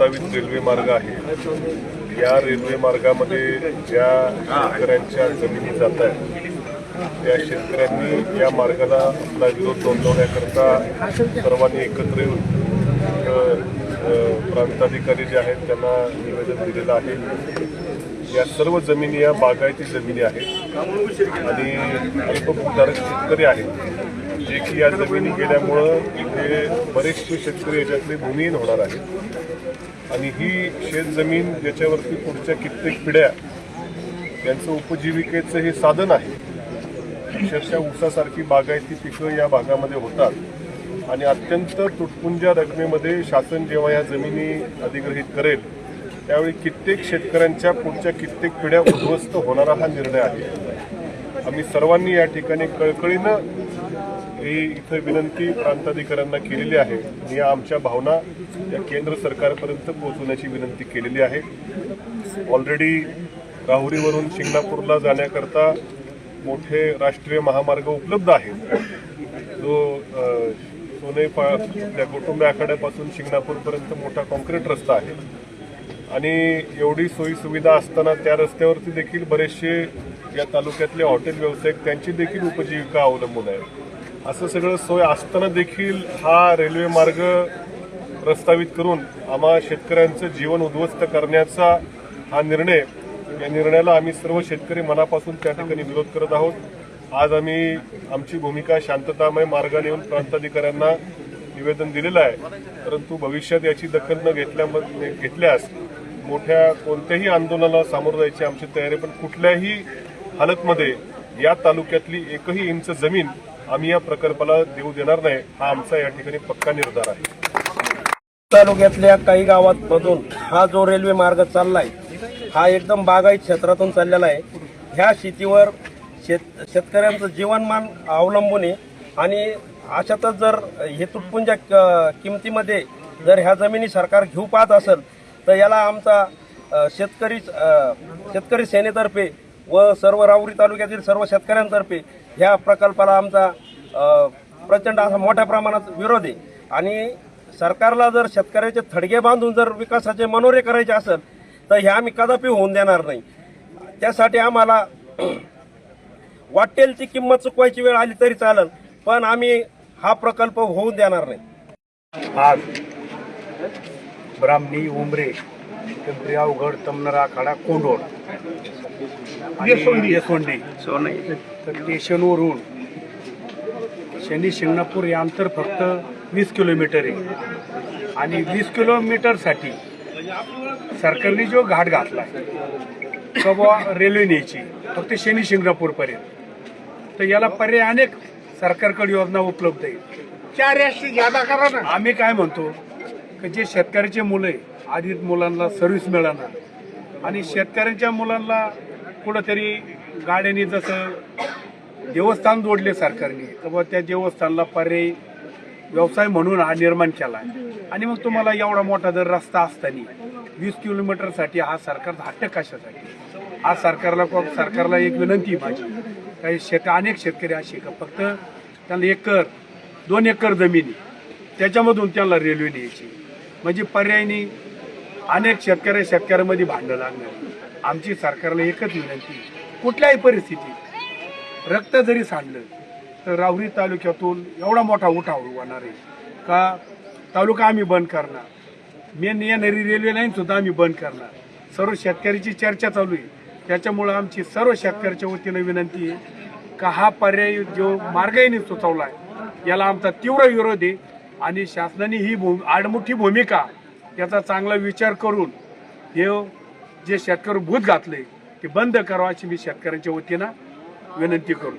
प्रस्तावित रेल्वे मार्ग आहे. या रेल्वे मार्गामध्ये ज्या शेतकऱ्यांच्या जमिनी जात आहेत त्या शेतकऱ्यांनी या मार्गाला आपला विरोध नोंदवण्याकरता सर्वांनी एकत्र येऊन प्रांताधिकारी जे आहेत त्यांना निवेदन दिलेलं आहे. या सर्व जमिनी या बागायती जमिनी आहेत. आणि अल्पभूधारक शेतकरी आहेत. जे की या जमिनी गेल्यामुळं इथे बरेचसे शेतकरी याच्यातले भूमिहीन होणार आहेत. आणि ही शेतजमीन ज्याच्यावरती पुढच्या कित्येक पिढ्या त्यांचं उपजीविकेचं हे साधन आहे अक्षरशः ऊसासारखी बागायती पिकं या भागामध्ये होतात. आणि अत्यंत तुटपुंज्या रकमेमध्ये शासन जेव्हा या जमिनी अधिग्रहित करेल त्यावेळी कित्येक शेतकऱ्यांच्या पुढच्या कित्येक पिढ्या उद्ध्वस्त होणारा हा निर्णय आहे. आम्ही सर्वांनी या ठिकाणी कळकळीनं ही इथं विनंती प्रांताधिकाऱ्यांना केलेली आहे. आणि या आमच्या भावना या केंद्र सरकारपर्यंत पोहोचवण्याची विनंती केलेली आहे. ऑलरेडी राहुरीवरून शिंगणापूरला जाण्याकरता मोठे राष्ट्रीय महामार्ग उपलब्ध आहेत. जो सोने पा त्या कुटुंब आखाड्यापासून शिंगणापूरपर्यंत मोठा कॉन्क्रीट रस्ता आहे. आणि एवढी सोयीसुविधा असताना त्या रस्त्यावरती देखील बरेचसे या तालुक्यातले हॉटेल व्यावसायिक त्यांची देखील उपजीविका अवलंबून आहे. असं सगळं सोय असताना देखील हा रेल्वे मार्ग प्रस्तावित करून आम्हा शेतकऱ्यांचं जीवन उद्ध्वस्त करण्याचा हा निर्णय या निर्णयाला आम्ही सर्व शेतकरी मनापासून त्या ठिकाणी विरोध करत आहोत. आज आम्ही आमची भूमिका शांततामय मार्गाने येऊन प्रांताधिकाऱ्यांना निवेदन दिलेलं आहे. परंतु भविष्यात याची दखल न घेतल्या घेतल्यास मोठ्या कोणत्याही आंदोलनाला सामोरं जायची आमची तयारी पण कुठल्याही हालतमध्ये या तालुक्यातली एकही इंच जमीन आम्ही या प्रकल्पाला देऊ देणार नाही हा आमचा या ठिकाणी पक्का निर्धार आहे. तालुक्यातल्या काही गावांमधून हा जो रेल्वे मार्ग चाललाय हा एकदम बागायत क्षेत्रातून चाललेला आहे. ह्या शेतीवर शेत शेतकऱ्यांचं जीवनमान अवलंबून आहे. आणि अशातच जर हे तुटपुंजा क- किमतीमध्ये जर ह्या जमिनी सरकार घेऊ पाहत असेल तर याला आमचा शेतकरी शेतकरी सेनेतर्फे व सर्व राहुरी तालुक्यातील सर्व शेतकऱ्यांतर्फे ह्या प्रकल्पाला आमचा प्रचंड असा मोठ्या प्रमाणात विरोध आहे. आणि सरकारला जर शेतकऱ्याचे थडगे बांधून जर विकासाचे मनोरे करायचे असेल तर हे आम्ही कदापि होऊन देणार नाही. त्यासाठी आम्हाला वाटेल ती किंमत चुकवायची वेळ आली तरी चालेल पण आम्ही हा प्रकल्प होऊन देणार नाही. आज ब्राह्मणी उमरे पिंपरी अवघड तमनरा आखाडा आणि येसोंडी तर स्टेशनवरून शनी शिंगणापूर हे अंतर फक्त वीस किलोमीटर आहे. आणि वीस किलोमीटरसाठी सरकारने जो घाट घातला का बुवा रेल्वे न्यायची फक्त शनी शिंगणापूरपर्यंत तर याला पर्याय अनेक सरकारकडे योजना उपलब्ध आहे चार एसटी ज्यादा करा ना. आम्ही काय म्हणतो की जे शेतकऱ्याचे मुलं आहे आधी मुलांना सर्व्हिस मिळणार आणि शेतकऱ्यांच्या मुलांना कुठंतरी गाड्यांनी जसं देवस्थान जोडले सरकारने तर बुवा त्या देवस्थानला पर्याय व्यवसाय म्हणून हा निर्माण केला आणि मग तुम्हाला एवढा मोठा जर रस्ता असताना वीस किलोमीटरसाठी हा सरकारचा हट्ट कशासाठी? हा सरकारला सरकारला एक विनंती माझी. काही शेत अनेक शेतकरी असे का? फक्त त्यांना एकर दोन एकर जमिनी त्याच्यामधून त्याला रेल्वे न्यायची. म्हणजे पर्यायी अनेक शेतकऱ्या शेतकऱ्यामध्ये भांडणं लागणार. आमची सरकारला एकच विनंती कुठल्याही परिस्थितीत रक्त जरी सांडलं तर राहुरी तालुक्यातून एवढा मोठा उठाव होणार आहे. का? तालुका आम्ही बंद करणार. मेन येणारी रेल्वे लाईन सुद्धा आम्ही बंद करणार. सर्व शेतकऱ्याची चर्चा चालू आहे. त्याच्यामुळं आमची सर्व शेतकऱ्याच्या वतीनं विनंती आहे का हा पर्याय जो मार्गही सुचवला आहे याला आमचा तीव्र विरोध आहे. आणि शासनाने ही भूम आडमुठी भूमिका त्याचा चांगला विचार करून हे जे शेतकरी भूत घातले ते बंद करावं अशी मी शेतकऱ्यांच्या वतीनं विनंती करू.